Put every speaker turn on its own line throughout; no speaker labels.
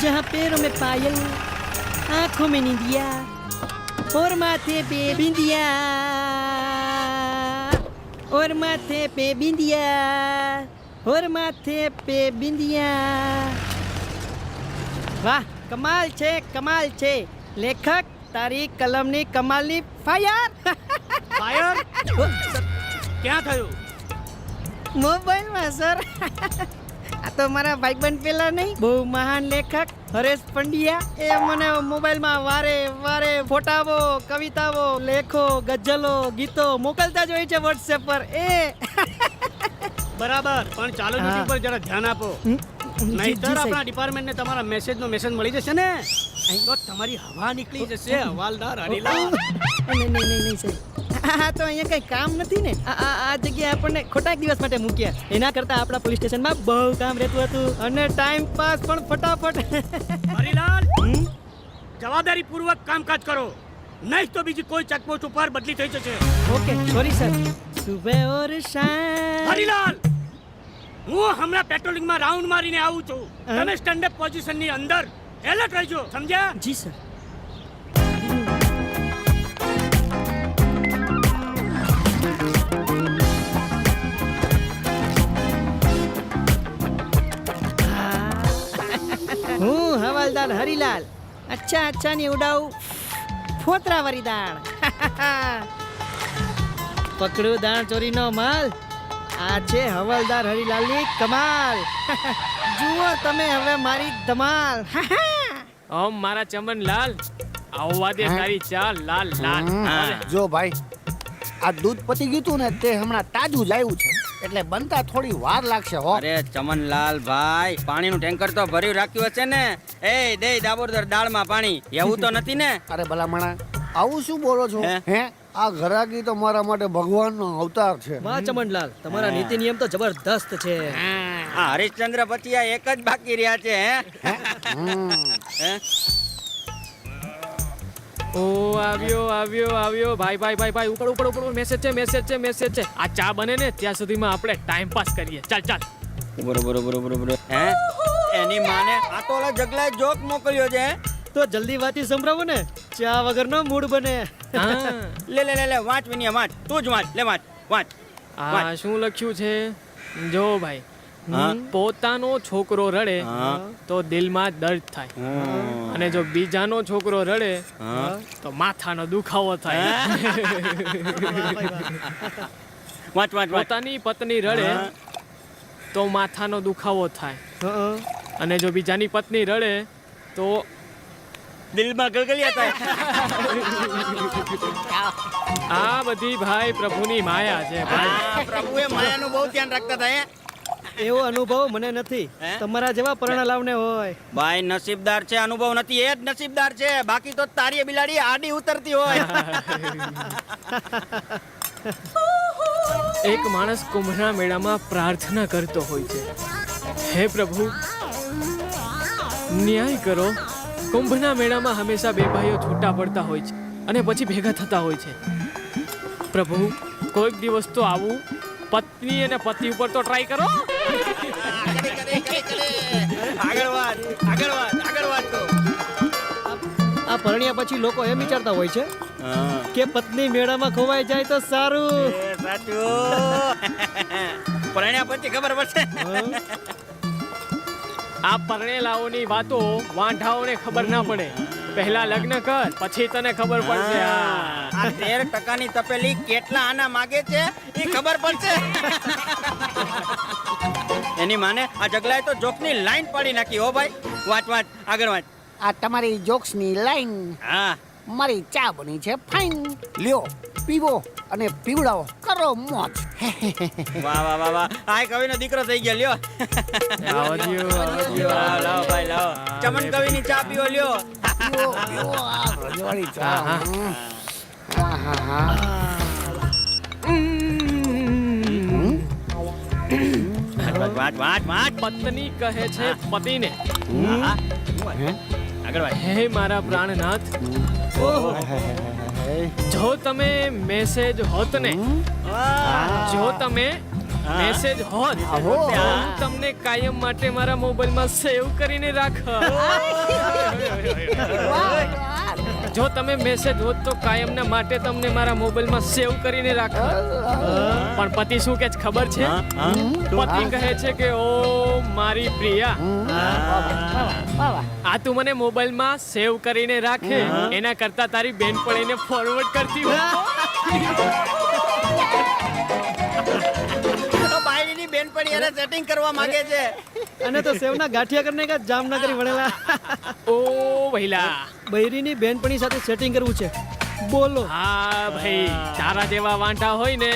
जहाँ पैरों में पायल आंखों में निंदिया और माथे पे बिंदिया और माथे पे बिंदिया और माथे पे बिंदिया વાહ કમાલ છે કમાલ છે લેખક તારી કલમની કમાલની ફાયર
ફાયર ક્યાં થયું
મોબાઈલમાં સર આ તો મારા ભાઈબંધ પેલા નહીં બહુ મહાન લેખક હરેશ પંડ્યા. એ મને મોબાઈલમાં વારે વારે ફોટાઓ કવિતાઓ લેખો ગઝલો ગીતો મોકલતા જ હોય છે વોટ્સએપ પર. એ.
બરાબર પણ ચાલો
હા.
પર જરા ધ્યાન આપો. નહીતર. આપણા ડિપાર્ટમેન્ટને તમારા મેસેજનો મેસેજ મળી જશે ને? તો તમારી હવા નીકળી જશે હવાલદાર હરીલાલ
નહીં નહીં નહીં નહીં સાહેબ. આ તો અહીંયા કઈ કામ નથી ને? આ આ જગ્યાએ આપણને ખોટા દિવસ માટે મૂક્યા. એના કરતા આપણા પોલીસ સ્ટેશનમાં બહુ કામ રહેતું હતું અને ટાઈમ પાસ પણ ફટાફટ.
હરિલાલ? જવાબદારી પૂર્વક કામકાજ કરો. નહીં તો બીજી કોઈ ચેકપોસ્ટ ઉપર બદલી થઈ જશે.
Okay sorry sir. સુબે ઓર શામ
હરિલાલ! હું હમણાં પેટ્રોલિંગમાં રાઉન્ડ મારીને આવું છું? તમે સ્ટેન્ડ અપ પોઝિશનની અંદર એલર્ટ રહેજો સમજ્યા?
જી સર. હવાલદાર હરિલાલ. અચ્છા અચ્છા ની ઉડાવું ફોતરા વરી દાણ. પકડું દાણ ચોરીનો માલ. આ છે હવાલદાર હરીલાલની કમાલ. જુઓ તમે હવે મારી ધમાલ.
ઓમ મારા ચમન લાલ. આવવા દે તારી ચાલ લાલ લાલ.
જો ભાઈ આ દૂધ પતી ગયું તું ને તે હમણાં તાજું લાવ્યું છે. એટલે બનતા થોડી વાર લાગશે હો.
અરે ચમનલાલ ભાઈ પાણીનું ટેન્કર તો ભર્યું રાખ્યું હશે ને. એ દે દાબોદર દાળમાં પાણી. એવું તો નથી ને?
અરે ભલામણા આવું શું બોલો છો?
હે?
આ ઘરાકી તો મારા માટે ભગવાનનો અવતાર છે.
વાહ ચમનલાલ તમારા નીતિ નિયમ તો જબરદસ્ત છે.
આ હરિશ્ચંદ્ર પછી આ એક જ બાકી રહ્યા છે હે? હે?
ઓ આવ્યો આવ્યો આવ્યો. ભાઈ ભાઈ ભાઈ ભાઈ ઉપર ઉપર ઉપર મેસેજ છે મેસેજ છે મેસેજ છે. આ ચા બને ને ત્યાં સુધીમાં આપણે ટાઈમ પાસ કરીએ. ચાલ ચાલ.
બરોબર બરોબર બરોબર હે? એની માને આ તો ઓલા જગલાએ જોક મોકલ્યો છે
તો જલ્દી વાતી સંભળાવો ને. ચા વગરનો મૂડ બને.
લે લે લે લે વાંચ વિનિયા વાંચ. તું જ વાંચ. લે વાંચ વાંચ
આ શું લખ્યું છે? જો ભાઈ. પોતાનો છોકરો રડે તો દિલમાં દર્દ થાય. અને જો બીજાનો છોકરો રડે તો માથાનો દુખાવો થાય. પોતાની પત્ની રડે તો માથાનો દુખાવો થાય. અને જો બીજાની પત્ની રડે તો
દિલમાં ગલગલિયા થાય.
આ બધી ભાઈ પ્રભુની માયા છે ભાઈ.
પ્રભુએ માયાનું બહુ ધ્યાન રાખતા હતા
એવો અનુભવ મને નથી. તમારા જેવા પરણા લાવને હોય.
ભાઈ નસીબદાર છે અનુભવ નથી. એ જ નસીબદાર છે. બાકી તો તારી બિલાડી આડી ઉતરતી હોય.
એક માણસ કુંભના મેળામાં પ્રાર્થના કરતો હોય છે. હે પ્રભુ ન્યાય કરો. કુંભના મેળામાં હંમેશા બે ભાઈઓ છૂટા પડતા હોય છે અને પછી ભેગા થતા હોય છે. પ્રભુ કોઈક દિવસ તો આવું પત્ની અને પતિ ઉપર તો ટ્રાય કરો.
આ પરણ્યા પછી લોકો એમ વિચારતા હોય છે કે પત્ની મેળામાં ખોવાઈ જાય તો સારું.
પરણ્યા પછી ખબર પડશે.
આ પરણેલાઓની વાતો વાંઢાઓને ખબર ના પડે. પહેલા લગ્ન કર પછી તને ખબર પડશે. આ
તેર ટકાની તપેલી કેટલા આના માગે છે એ ખબર પડશે. એની માને આ જગલાએ તો જોકની લાઈન પાડી નાખી હો ભાઈ. વાંચ વાંચ આગળ વાંચ.
આ તમારી જોક્સની લાઈન.
હા.
મારી ચા બની છે ફાઇન લ્યો પીવો અને પીવડાવો. કરો મોજ.
વાહ વાહ વાહ વાહ. આ કવિનો દીકરો થઈ ગયો લ્યો.
આવો દ્યો, આવો
લાવો લાવો ભાઈ લાવો. ચમન કવિની ચા પીવો લ્યો.
પીવો પીવો આ રજવાડી ચા.
હા,
હા હા. વાત
વાંચ વાંચ
પત્ની કહે છે પતિને.
હા. આગળ વાંચ
હે મારા પ્રાણનાથ. જો તમે મેસેજ હોત ને જો તમે મેસેજ હોત. હું તમને કાયમ માટે મારા મોબાઈલમાં સેવ કરીને રાખ જો તમે મેસેજ હોત તો કાયમના માટે તમને મારા મોબાઈલમાં સેવ કરીને રાખો પણ પતિ શું કે ખબર છે? પતિ કહે છે કે ઓ મારી પ્રિયા. આ તું મને મોબાઈલમાં સેવ કરીને રાખે. એના કરતા તારી બેનપણીને ફોરવર્ડ કરતી હોય.
બેનપણી એને સેટિંગ કરવા માંગે છે.
અને તો સેવના ગાંઠિયા કરીને કા જામનગરી વળેલા
ઓ ભઈલા
બૈરીની બેનપણી સાથે સેટિંગ કરવું છે. બોલો.
હા ભાઈ તારા જેવા વાંટા હોય ને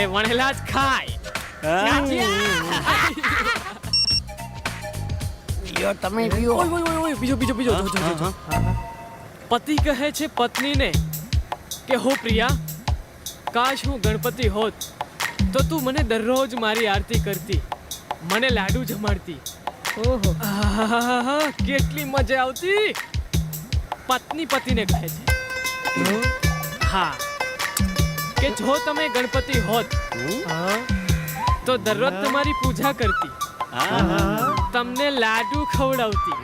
એ વણેલા જ ખાય.
તમે પીઓ
ઓય ઓય ઓય ઓય બીજો બીજો બીજો જો, જો, જો, જો. પતિ કહે છે પત્નીને કે હો પ્રિયા કાશ હું ગણપતિ હોત તો તું મને દરરોજ મારી આરતી કરતી. મને લાડુ જમાડતી.
ઓહો.
કેટલી મજા આવતી. પત્ની પતિને કહે છે. હા. કે જો તમે ગણપતિ હોત તો દરરોજ તમારી પૂજા કરતી. તમને લાડુ ખવડાવતી.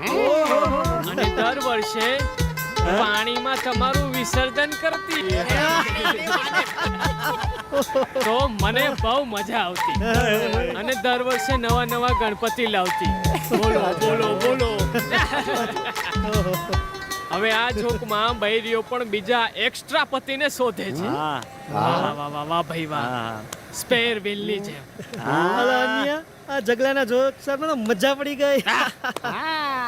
અને દર વર્ષે પાણીમાં તમારું વિસર્જન કરતી. તો મને બહુ મજા આવતી. અને દર વર્ષે નવા નવા ગણપતિ લાવતી. બોલો બોલો બોલો. હવે આ જોકમાં બૈરીઓ પણ બીજા એક્સ્ટ્રા પતિને શોધે છે. વાહ વાહ વાહ. ભાઈ વાહ. સ્પેર વિલની જેમ.
આ જગલાના જોક સાહેબ મજા પડી ગઈ.